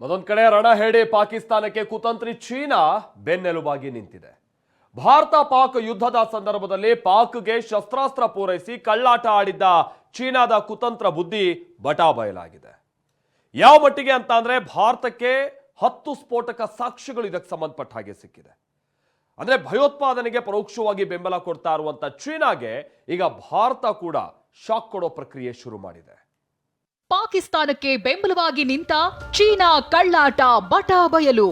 ಮತ್ತೊಂದ್ ಕಡೆ ರಣಹೇಡಿ ಪಾಕಿಸ್ತಾನಕ್ಕೆ ಕುತಂತ್ರಿ ಚೀನಾ ಬೆನ್ನೆಲುಬಾಗಿ ನಿಂತಿದೆ. ಭಾರತ ಪಾಕ್ ಯುದ್ಧದ ಸಂದರ್ಭದಲ್ಲಿ ಪಾಕ್ಗೆ ಶಸ್ತ್ರಾಸ್ತ್ರ ಪೂರೈಸಿ ಕಳ್ಳಾಟ ಆಡಿದ್ದ ಚೀನಾದ ಕುತಂತ್ರ ಬುದ್ಧಿ ಬಟಾ ಬಯಲಾಗಿದೆ ಯಾವ ಮಟ್ಟಿಗೆ ಅಂತ ಅಂದ್ರೆ ಭಾರತಕ್ಕೆ ಹತ್ತು ಸ್ಫೋಟಕ ಸಾಕ್ಷ್ಯಗಳು ಇದಕ್ಕೆ ಸಂಬಂಧಪಟ್ಟ ಹಾಗೆ ಸಿಕ್ಕಿದೆ. ಅಂದ್ರೆ ಭಯೋತ್ಪಾದನೆಗೆ ಪರೋಕ್ಷವಾಗಿ ಬೆಂಬಲ ಕೊಡ್ತಾ ಇರುವಂತ ಚೀನಾಗೆ ಈಗ ಭಾರತ ಕೂಡ ಶಾಕ್ ಕೊಡೋ ಪ್ರಕ್ರಿಯೆ ಶುರು ಮಾಡಿದೆ. ಪಾಕಿಸ್ತಾನಕ್ಕೆ ಬೆಂಬಲವಾಗಿ ನಿಂತ ಚೀನಾ ಕಳ್ಳಾಟ ಬಟ ಬಯಲು.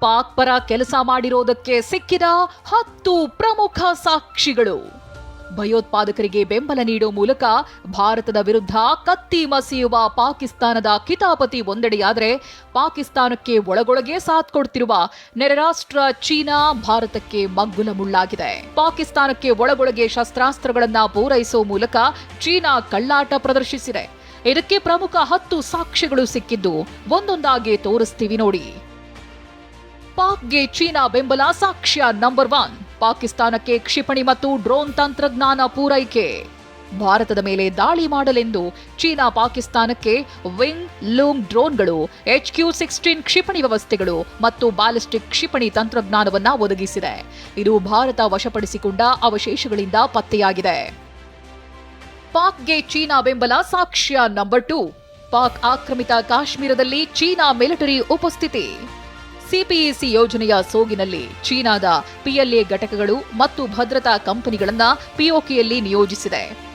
ಪಾಕ್ ಪರ ಕೆಲಸ ಮಾಡಿರೋದಕ್ಕೆ ಸಿಕ್ಕಿದ ಹತ್ತು ಪ್ರಮುಖ ಸಾಕ್ಷಿಗಳು. ಭಯೋತ್ಪಾದಕರಿಗೆ ಬೆಂಬಲ ನೀಡೋ ಮೂಲಕ ಭಾರತದ ವಿರುದ್ಧ ಕತ್ತಿ ಮಸಿಯುವ ಪಾಕಿಸ್ತಾನದ ಕಿತಾಪತಿ ಒಂದೆಡೆಯಾದರೆ ಪಾಕಿಸ್ತಾನಕ್ಕೆ ಒಳಗೊಳಗೆ ಸಾಥ್ ಕೊಡ್ತಿರುವ ನೆರೆ ರಾಷ್ಟ್ರ ಚೀನಾ ಭಾರತಕ್ಕೆ ಮಗ್ಗುಲ ಮುಳ್ಳಾಗಿದೆ ಪಾಕಿಸ್ತಾನಕ್ಕೆ ಒಳಗೊಳಗೆ ಶಸ್ತ್ರಾಸ್ತ್ರಗಳನ್ನು ಪೂರೈಸುವ ಮೂಲಕ ಚೀನಾ ಕಳ್ಳಾಟ ಪ್ರದರ್ಶಿಸಿದೆ. ಇದಕ್ಕೆ ಪ್ರಮುಖ ಹತ್ತು ಸಾಕ್ಷ್ಯಗಳು ಸಿಕ್ಕಿದ್ದು ಒಂದೊಂದಾಗಿ ತೋರಿಸ್ತೀವಿ ನೋಡಿ. ಪಾಕ್ಗೆ ಚೀನಾ ಬೆಂಬಲ ಸಾಕ್ಷ್ಯ ನಂಬರ್ ಒನ್ ಪಾಕಿಸ್ತಾನಕ್ಕೆ ಕ್ಷಿಪಣಿ ಮತ್ತು ಡ್ರೋನ್ ತಂತ್ರಜ್ಞಾನ ಪೂರೈಕೆ. ಭಾರತದ ಮೇಲೆ ದಾಳಿ ಮಾಡಲೆಂದು ಚೀನಾ ಪಾಕಿಸ್ತಾನಕ್ಕೆ ವಿಂಗ್ ಲೂಂಗ್ ಡ್ರೋನ್ಗಳು, ಎಚ್ ಕ್ಯೂ ಸಿಕ್ಸ್ಟೀನ್ ಕ್ಷಿಪಣಿ ವ್ಯವಸ್ಥೆಗಳು ಮತ್ತು ಬ್ಯಾಲಿಸ್ಟಿಕ್ ಕ್ಷಿಪಣಿ ತಂತ್ರಜ್ಞಾನವನ್ನು ಒದಗಿಸಿದೆ. ಇದು ಭಾರತ ವಶಪಡಿಸಿಕೊಂಡ ಅವಶೇಷಗಳಿಂದ ಪತ್ತೆಯಾಗಿದೆ. ಪಾಕ್ಗೆ ಚೀನಾ ಬೆಂಬಲ ಸಾಕ್ಷ್ಯ ನಂಬರ್ ಟು. ಪಾಕ್ ಆಕ್ರಮಿತ ಕಾಶ್ಮೀರದಲ್ಲಿ ಚೀನಾ ಮಿಲಿಟರಿ ಉಪಸ್ಥಿತಿ. ಸಿಪಿಇಸಿ ಯೋಜನೆಯ ಸೋಗಿನಲ್ಲಿ ಚೀನಾದ ಪಿಎಲ್ಎ ಘಟಕಗಳು ಮತ್ತು ಭದ್ರತಾ ಕಂಪನಿಗಳನ್ನು ಪಿಒಕೆಯಲ್ಲಿ ನಿಯೋಜಿಸಿದೆ.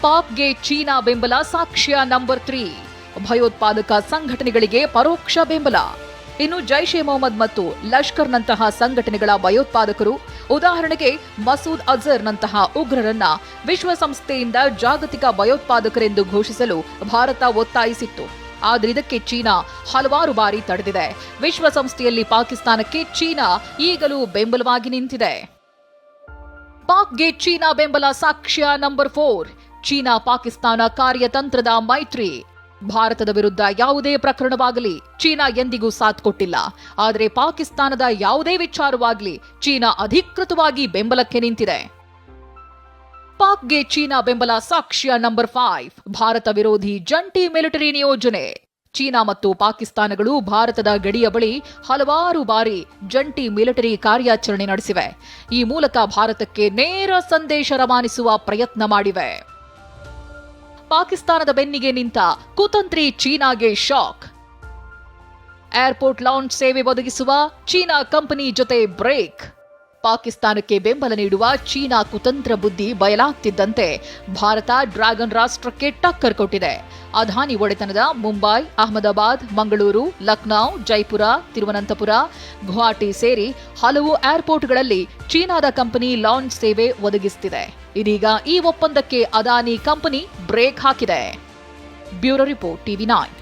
ಪಾಕ್ಗೆ ಚೀನಾ ಬೆಂಬಲ ಸಾಕ್ಷ್ಯ ನಂಬರ್ ತ್ರೀ. ಭಯೋತ್ಪಾದಕ ಸಂಘಟನೆಗಳಿಗೆ ಪರೋಕ್ಷ ಬೆಂಬಲ. ಇನ್ನು ಜೈಷ್ ಎ ಮೊಹಮ್ಮದ್ ಮತ್ತು ಲಷ್ಕರ್ನಂತಹ ಸಂಘಟನೆಗಳ ಭಯೋತ್ಪಾದಕರು, ಉದಾಹರಣೆಗೆ ಮಸೂದ್ ಅಜರ್ನಂತಹ ಉಗ್ರರನ್ನ ವಿಶ್ವಸಂಸ್ಥೆಯಿಂದ ಜಾಗತಿಕ ಭಯೋತ್ಪಾದಕರೆಂದು ಘೋಷಿಸಲು ಭಾರತ ಒತ್ತಾಯಿಸಿತ್ತು. ಆದರೆ ಇದಕ್ಕೆ ಚೀನಾ ಹಲವಾರು ಬಾರಿ ತಡೆದಿದೆ. ವಿಶ್ವಸಂಸ್ಥೆಯಲ್ಲಿ ಪಾಕಿಸ್ತಾನಕ್ಕೆ ಚೀನಾ ಈಗಲೂ ಬೆಂಬಲವಾಗಿ ನಿಂತಿದೆ. ಪಾಕ್ಗೆ ಚೀನಾ ಬೆಂಬಲ ಸಾಕ್ಷ್ಯ ನಂಬರ್ ಫೋರ್. ಚೀನಾ ಪಾಕಿಸ್ತಾನ ಕಾರ್ಯತಂತ್ರದ ಮೈತ್ರಿ. ಭಾರತದ ವಿರುದ್ಧ ಯಾವುದೇ ಪ್ರಕರಣವಾಗಲಿ ಚೀನಾ ಎಂದಿಗೂ ಸಾಥ್ ಕೊಟ್ಟಿಲ್ಲ. ಆದರೆ ಪಾಕಿಸ್ತಾನದ ಯಾವುದೇ ವಿಚಾರವಾಗಲಿ ಚೀನಾ ಅಧಿಕೃತವಾಗಿ ಬೆಂಬಲಕ್ಕೆ ನಿಂತಿದೆ. ಪಾಕ್ಗೆ ಚೀನಾ ಬೆಂಬಲ ಸಾಕ್ಷ್ಯ ನಂಬರ್ ಫೈವ್. ಭಾರತ ವಿರೋಧಿ ಜಂಟಿ ಮಿಲಿಟರಿ ನಿಯೋಜನೆ. ಚೀನಾ ಮತ್ತು ಪಾಕಿಸ್ತಾನಗಳು ಭಾರತದ ಗಡಿಯ ಬಳಿ ಹಲವಾರು ಬಾರಿ ಜಂಟಿ ಮಿಲಿಟರಿ ಕಾರ್ಯಾಚರಣೆ ನಡೆಸಿವೆ. ಈ ಮೂಲಕ ಭಾರತಕ್ಕೆ ನೇರ ಸಂದೇಶ ರವಾನಿಸುವ ಪ್ರಯತ್ನ ಮಾಡಿವೆ. ಪಾಕಿಸ್ತಾನದ ಬೆನ್ನಿಗೆ ನಿಂತ ಕುತಂತ್ರಿ ಚೀನಾಗೆ ಶಾಕ್. ಏರ್ಪೋರ್ಟ್ ಲಾಂಚ್ ಸೇವೆ ಒದಗಿಸುವ ಚೀನಾ ಕಂಪನಿ ಜೊತೆ ಬ್ರೇಕ್. ಪಾಕಿಸ್ತಾನಕ್ಕೆ ಬೆಂಬಲ ನೀಡುವ ಚೀನಾ ಕುತಂತ್ರ ಬುದ್ಧಿ ಬಯಲಾಗ್ತಿದ್ದಂತೆ ಭಾರತ ಡ್ರ್ಯಾಗನ್ ರಾಷ್ಟ್ರಕ್ಕೆ ಟಕ್ಕರ್ ಕೊಟ್ಟಿದೆ. ಅದಾನಿ ಒಡೆತನದ ಮುಂಬೈ, ಅಹಮದಾಬಾದ್, ಮಂಗಳೂರು, ಲಕ್ನೌ, ಜೈಪುರ, ತಿರುವನಂತಪುರ, ಗುವಾಹಟಿ ಸೇರಿ ಹಲವು ಏರ್ಪೋರ್ಟ್ಗಳಲ್ಲಿ ಚೀನಾದ ಕಂಪನಿ ಲಾಂಚ್ ಸೇವೆ ಒದಗಿಸುತ್ತಿದೆ ಇದೀಗ ಈ ಒಪ್ಪಂದಕ್ಕೆ ಅದಾನಿ ಕಂಪನಿ ಬ್ರೇಕ್ ಹಾಕಿದೆ. Bureau report TV nine